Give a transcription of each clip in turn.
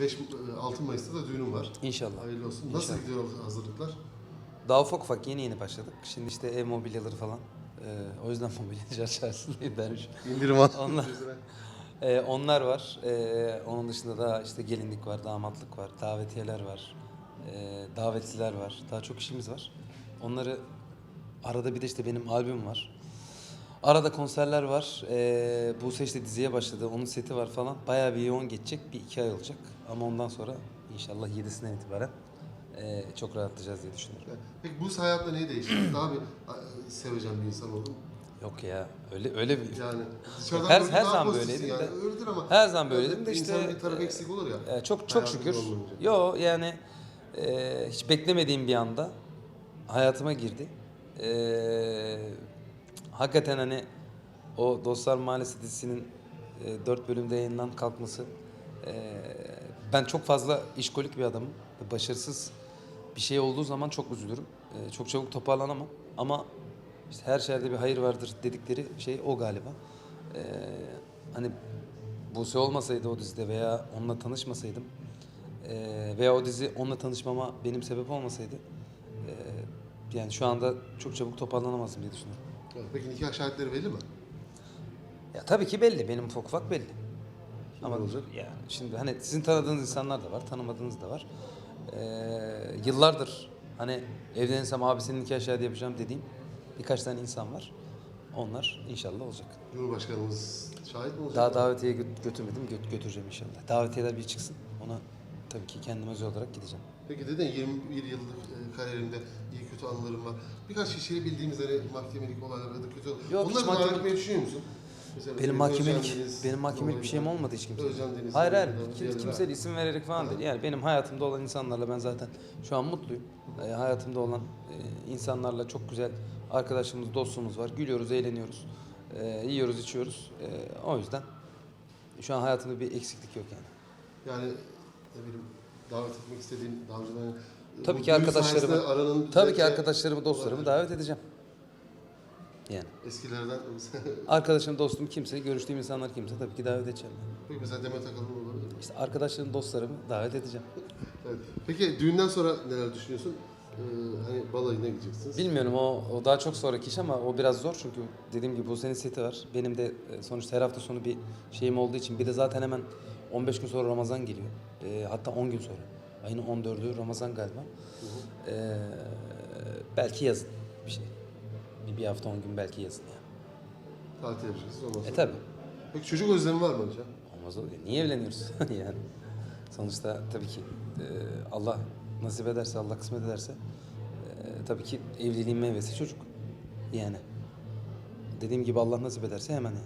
5 6 Mayıs'ta da düğünüm var. İnşallah. Hayırlı olsun. Nasıl İnşallah. gidiyor hazırlıklar? Daha ufak ufak yeni yeni başladık. Şimdi işte ev mobilyaları falan. Ee, o yüzden mobilyacı ben şu İndirim var. Onlar- Ee, onlar var. Ee, onun dışında da işte gelinlik var, damatlık var, davetiyeler var, ee, davetliler var. Daha çok işimiz var. Onları arada bir de işte benim albüm var. Arada konserler var. Ee, Buse işte diziye başladı. Onun seti var falan. Bayağı bir yoğun geçecek. Bir iki ay olacak. Ama ondan sonra inşallah yedisinden itibaren ee, çok rahatlayacağız diye düşünüyorum. Peki bu hayatta neyi değişti? Daha bir a, sevecen bir insan oldun. Yok ya öyle öyle bir Yani dışarıdan Her- her daha zaman pozitifsin böyleydim yani. de. Öyledir ama Her zaman böyleydim de İnsanın işte, bir tarafı e, eksik olur ya. Ee, çok çok şükür. Yo yani e, hiç beklemediğim bir anda hayatıma girdi. Ee, hakikaten hani o Dostlar Mahallesi dizisinin e, 4 bölümde yayından kalkması e, ben çok fazla işkolik bir adamım. Başarısız bir şey olduğu zaman çok üzülürüm. E, çok çabuk toparlanamam. Ama işte her şerde bir hayır vardır dedikleri şey o galiba. E, hani Buse olmasaydı o dizide veya onunla tanışmasaydım e, veya o dizi onunla tanışmama benim sebep olmasaydı e, yani şu anda çok çabuk toparlanamazdım diye düşünüyorum. Evet, Peki nikah şahitleri belli mi? Ya tabii ki belli. Benim ufak ufak belli. Ama olacak? yani şimdi hani sizin tanıdığınız insanlar da var, tanımadığınız da var. Ee, yıllardır hani evlenirsem abisinin nikah şahidi yapacağım dediğim birkaç tane insan var. Onlar inşallah olacak. Cumhurbaşkanımız şahit mi olacak? Daha davetiye gö- götürmedim, gö- götüreceğim inşallah. Davetiyeler bir çıksın. Ona tabii ki kendim özel olarak gideceğim. Peki dedin 21 yıllık e, kariyerimde iyi kötü anılarım var. Birkaç kişiyi bildiğimiz hani mahkemelik olaylar ya da kötü Yok, hiç Onları da mahkeme- etmeyi düşünüyor musun? Mesela Benim Özcan mahkemelik Deniz benim mahkemelik bir şeyim olayında. olmadı hiç kimse. Özcan Deniz Hayır hayır. olayında, Kim, diğerleri- kimseye isim vererek falan değil. Yani benim hayatımda olan insanlarla ben zaten şu an mutluyum. Ee, hayatımda olan e, insanlarla çok güzel arkadaşımız, dostumuz var. Gülüyoruz, eğleniyoruz. Ee, yiyoruz, içiyoruz. Ee, o yüzden şu an hayatımda bir eksiklik yok yani. Yani ne bileyim davet etmek istediğim daha önceden Tabii ki arkadaşlarımı- aranın Tabii ki arkadaşlarımı, dostlarımı davet edeceğim. Yani Eskilerden arkadaşım, dostum kimse, görüştüğüm insanlar kimse tabii ki davet edeceğim. Peki mesela Demet Akalın olabilir mi? İşte arkadaşlarım, dostlarımı davet edeceğim. Evet. Peki düğünden sonra neler düşünüyorsun? Ee, hani balayına gideceksiniz. Bilmiyorum o, o daha çok sonraki iş ama o biraz zor çünkü dediğim gibi bu senin seti var. Benim de e, sonuçta her hafta sonu bir şeyim olduğu için bir de zaten hemen 15 gün sonra Ramazan geliyor. E, hatta 10 gün sonra. Ayın 14'ü Ramazan galiba. E, belki yazın bir şey. Bir, bir hafta 10 gün belki yazın yani. Tatil yapacaksınız ondan sonra. E tabi. Peki çocuk özlemi var mı hocam? Olmaz olur. Niye evleniyoruz yani? Sonuçta tabii ki e, Allah nasip ederse, Allah kısmet ederse e, tabii ki evliliğin meyvesi çocuk. Yani. Dediğim gibi Allah nasip ederse hemen yani.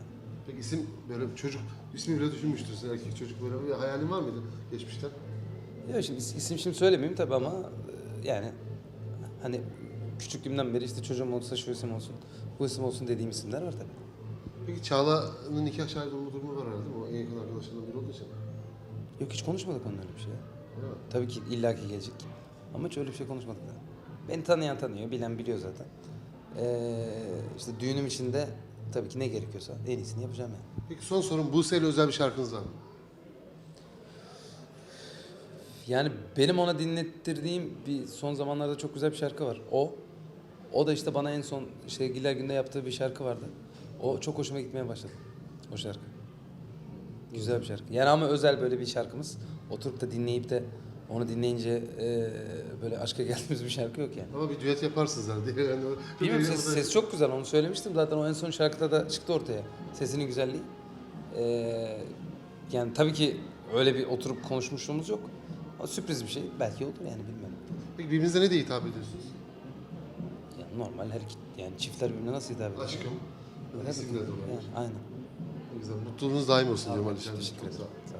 Peki isim böyle çocuk ismi bile düşünmüştür erkek çocuk böyle bir hayalin var mıydı geçmişten? Ya şimdi is- isim şimdi söylemeyeyim tabii ama e, yani hani küçüklüğümden beri işte çocuğum olsa şu isim olsun, bu isim olsun dediğim isimler var tabii. Peki Çağla'nın nikah şahidi olma durumu var herhalde. O en yakın arkadaşlarından biri olduğu için. Yok hiç konuşmadık onunla öyle bir şey. ya. Değil mi? Tabii ki illaki gelecek. Ama hiç öyle bir şey konuşmadık daha. Beni tanıyan tanıyor, bilen biliyor zaten. Ee, işte düğünüm içinde tabii ki ne gerekiyorsa en iyisini yapacağım yani. Peki son sorum Buse ile özel bir şarkınız var mı? Yani benim ona dinlettirdiğim bir son zamanlarda çok güzel bir şarkı var. O. O da işte bana en son Sevgililer Günü'nde yaptığı bir şarkı vardı. O çok hoşuma gitmeye başladı. O şarkı. Güzel bir şarkı. Yani ama özel böyle bir şarkımız. Oturup da dinleyip de onu dinleyince e, böyle aşka geldiğimiz bir şarkı yok yani. Ama bir düet yaparsınız herhalde. Yani o- Bilmiyorum ses, ses çok güzel onu söylemiştim zaten o en son şarkıda da çıktı ortaya. Sesinin güzelliği. Ee, yani tabii ki öyle bir oturup konuşmuşluğumuz yok. Ama sürpriz bir şey. Belki olur yani bilmiyorum. Peki birbirinize ne diye hitap ediyorsunuz? Yani normal her iki, yani çiftler birbirine nasıl hitap ediyor? Aşkım. Öyle İsimle de yani, aynen. Ne güzel. Mutluluğunuz daim olsun diyorum Alişan. Teşekkür Çok sağ ederim. olun. Sağ ol.